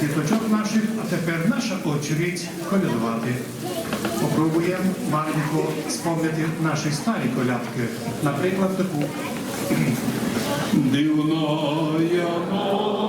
Діточок наших, а тепер наша очередь колядувати. Попробуємо маленько спомнити наші старі колядки. Наприклад, таку. Дивная новина,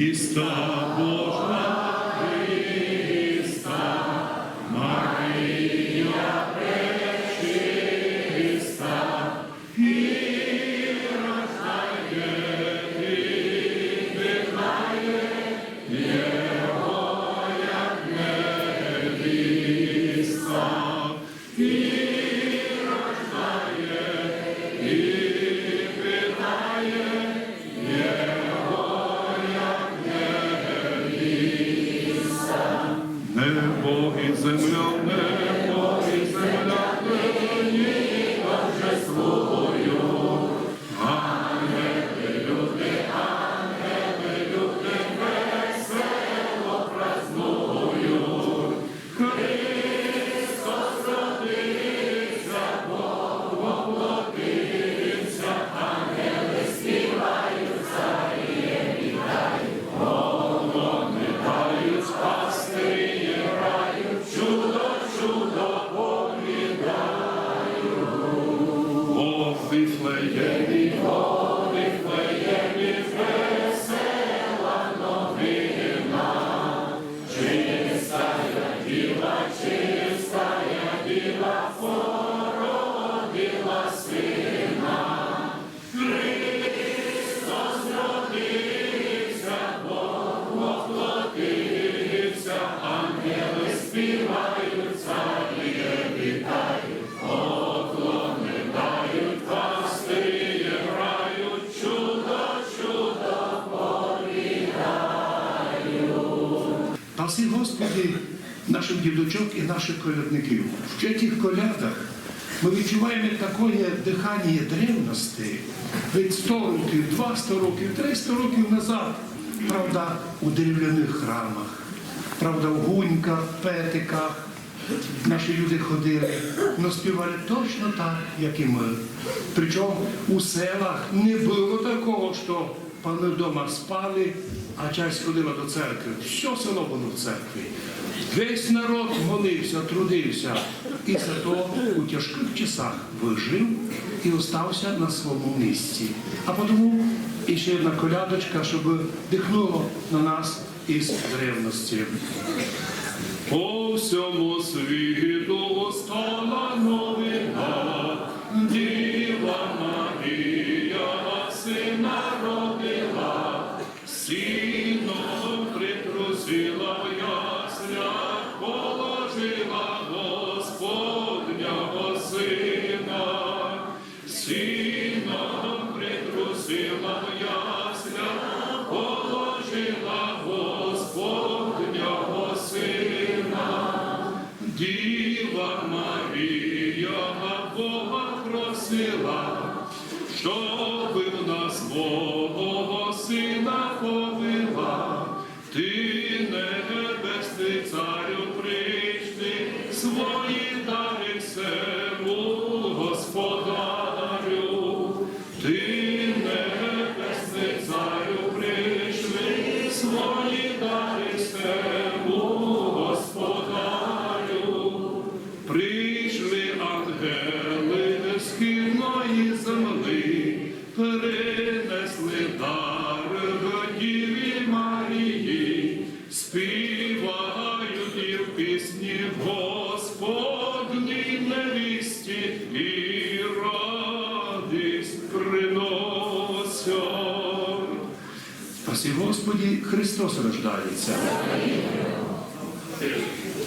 Іста Божа Небо і О, Вифлеємі, Паси Господи наших дідочок і наших колядників. В тих колядах ми відчуваємо таке дихання древності від 100 років, 200 років, 300 років назад, правда, у дерев'яних храмах, правда, в гуньках, петиках. Наші люди ходили, але співали точно так, як і ми. Причому у селах не було такого, що пани вдома спали, а часть ходила до церкви. Все село було в церкві. Весь народ молився, трудився. І зато у тяжких часах вижив і остався на своєму місці. А тому ще одна колядочка, щоб дихнуло на нас із древності. По всьому світу стала новина, Діва Марія Бога просила, щоб в нас Бога Господі Христос рождається.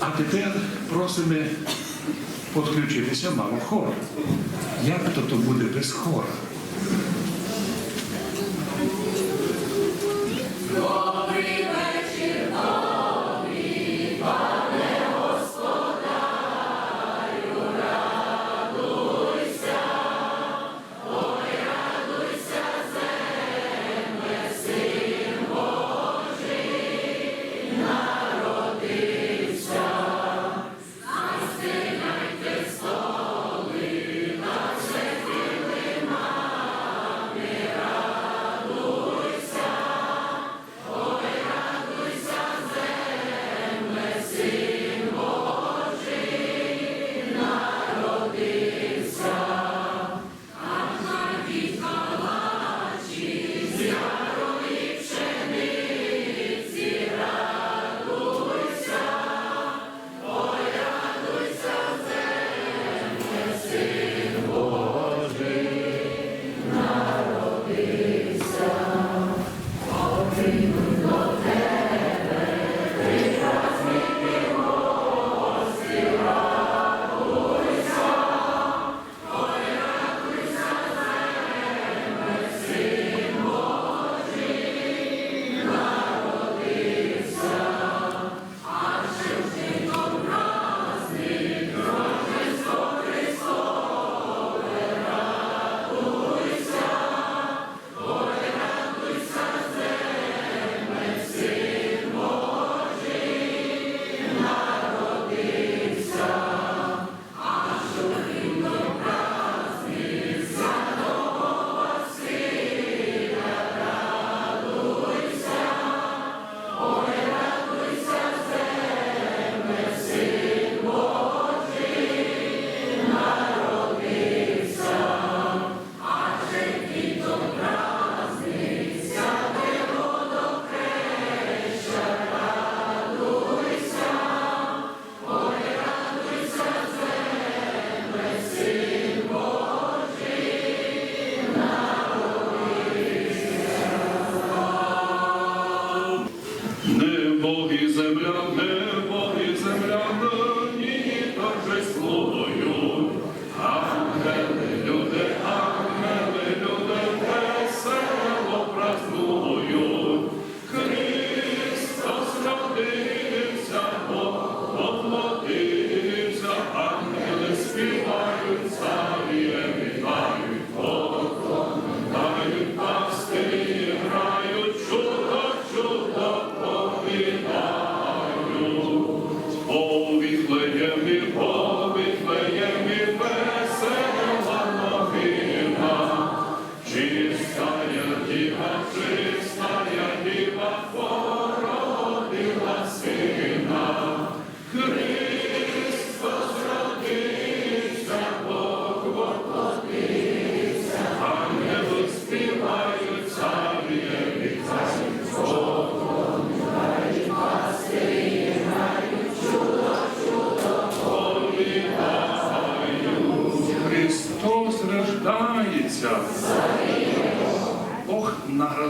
А тепер просимо підключитися мало хор. Як то то буде без хора?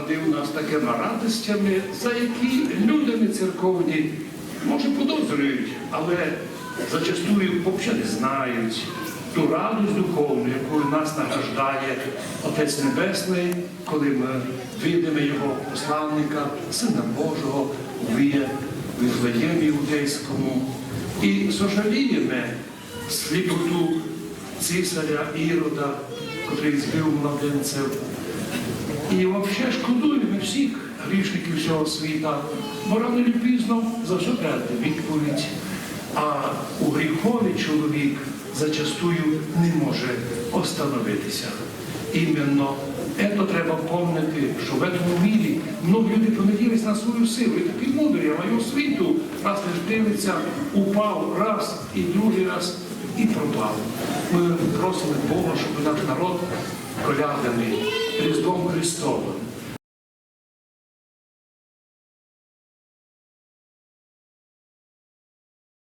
Наградив нас такими радостями, за які люди не церковні, може, підозрюють, але зачастую взагалі не знають ту радість духовну, якою нас награждає Отець Небесний, коли ми видимо Його посланника, Сина Божого, в Віфлеємі Іудейському. І сожаліємо сліпоту цісаря Ірода, котрий збив младенців. І взагалі шкодуємо всіх грішників всього світа, бо рано чи пізно за все треба відповідь. А у гріхові чоловік зачастую не може остановитися. Іменно це треба помнити, що в цьому мірі многі люди понаділись на свою силу. І такі мудрі, а маю світу, раз лиш дивиться, упав раз і другий раз і пропав. Ми просимо Бога, щоб наш народ проявлений Різдвом Христовим.